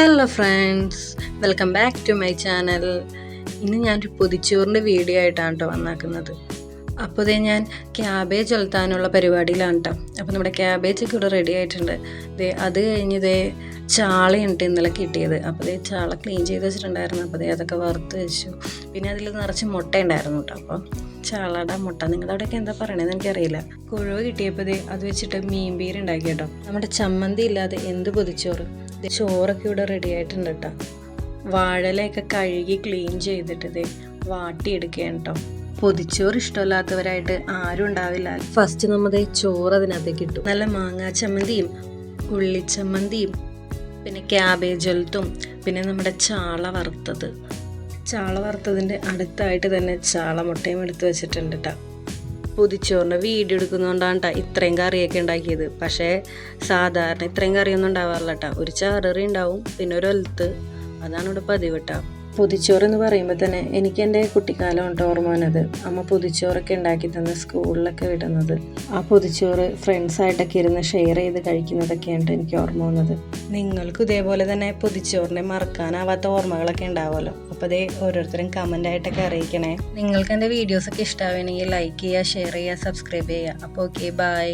Hello friends welcome back to my channel ഇന്ന് ഞാനൊരു പൊതിച്ചോറിന്റെ video ആയിട്ടാണ് കേട്ടോ വന്നാക്കുന്നത്. അപ്പോൾ ഇതേ ഞാൻ ക്യാബേജ് ഒലത്താനുള്ള പരിപാടിയിലാണ് കേട്ടോ അപ്പോൾ നമ്മുടെ ക്യാബേജ് ഒക്കെ ഇവിടെ റെഡി ആയിട്ടുണ്ട്. ഇതേ അത് കഴിഞ്ഞ് ഇതേ ചാളയുണ്ട് ഇന്നലെ കിട്ടിയത്. അപ്പോൾ ഇതേ ചാള ക്ലീൻ ചെയ്ത് വെച്ചിട്ടുണ്ടായിരുന്നു. അപ്പോൾ ഇതേ അതൊക്കെ വറുത്ത് വെച്ചു. പിന്നെ അതിൽ നിറച്ച് മുട്ട ഉണ്ടായിരുന്നു കേട്ടോ അപ്പോൾ ചാളയുടെ മുട്ട. നിങ്ങളുടെ അവിടെയൊക്കെ എന്താ പറയണതെന്ന് എനിക്കറിയില്ല. കുഴവ് കിട്ടിയപ്പോൾ അത് വെച്ചിട്ട് മീൻ പീര് കേട്ടോ നമ്മുടെ ചമ്മന്തി ഇല്ലാതെ എന്ത് പൊതിച്ചോറ്? ചോറൊക്കെ ഇവിടെ റെഡി ആയിട്ടുണ്ട് കേട്ടോ വാഴലയൊക്കെ കഴുകി ക്ലീൻ ചെയ്തിട്ട് ദേ വാട്ടിയെടുക്കുകയാണ് കേട്ടോ പൊതിച്ചോറ് ഇഷ്ടമില്ലാത്തവരായിട്ട് ആരും ഉണ്ടാവില്ല. ഫസ്റ്റ് നമ്മുടെ ചോറ് അതിനകത്തേക്ക് ഇട്ടു. നല്ല മാങ്ങാ ചമ്മന്തിയും ഉള്ളിച്ചമ്മന്തിയും പിന്നെ ക്യാബേജ് ഒലത്തും പിന്നെ നമ്മുടെ ചാള വറുത്തത്. ചാള വറുത്തതിന്റെ അടുത്തായിട്ട് തന്നെ ചാള മുട്ടയും എടുത്ത് വെച്ചിട്ടുണ്ട് കേട്ടോ പൊതിച്ചോറിന്റെ വീഡിയോ എടുക്കുന്നതുകൊണ്ടാണ് കേട്ടോ ഇത്രയും കറിയൊക്കെ ഉണ്ടാക്കിയത്. പക്ഷേ സാധാരണ ഇത്രയും കറിയൊന്നും ഉണ്ടാവാറില്ല കേട്ടോ ഒരു ചാററി ഉണ്ടാവും പിന്നെ ഒരു ഒലത്ത്. അതാണ് ഇവിടെ പതിവ് കേട്ടോ പൊതിച്ചോറ് എന്ന് പറയുമ്പോൾ തന്നെ എനിക്ക് എന്റെ കുട്ടിക്കാലം ഉണ്ട് ഓർമ്മ വന്നത് അമ്മ പൊതിച്ചോറൊക്കെ ഉണ്ടാക്കി തന്ന് സ്കൂളിലൊക്കെ വിടുന്നത്. ആ പൊതിച്ചോറ് ഫ്രണ്ട്സായിട്ടൊക്കെ ഇരുന്ന് ഷെയർ ചെയ്ത് കഴിക്കുന്നതൊക്കെയാണ് എനിക്ക് ഓർമ്മ വന്നത്. നിങ്ങൾക്കും ഇതേപോലെ തന്നെ പൊതിച്ചോറിനെ മറക്കാനാവാത്ത ഓർമ്മകളൊക്കെ ഉണ്ടാവുമല്ലോ. അപ്പോൾ അതേ ഓരോരുത്തരും കമന്റ് ആയിട്ടൊക്കെ അറിയിക്കണേ. നിങ്ങൾക്ക് എന്റെ വീഡിയോസൊക്കെ ഇഷ്ടമാവുകയാണെങ്കിൽ ലൈക്ക് ചെയ്യുക ഷെയർ ചെയ്യുക സബ്സ്ക്രൈബ് ചെയ്യുക. അപ്പോൾ ഓക്കെ ബൈ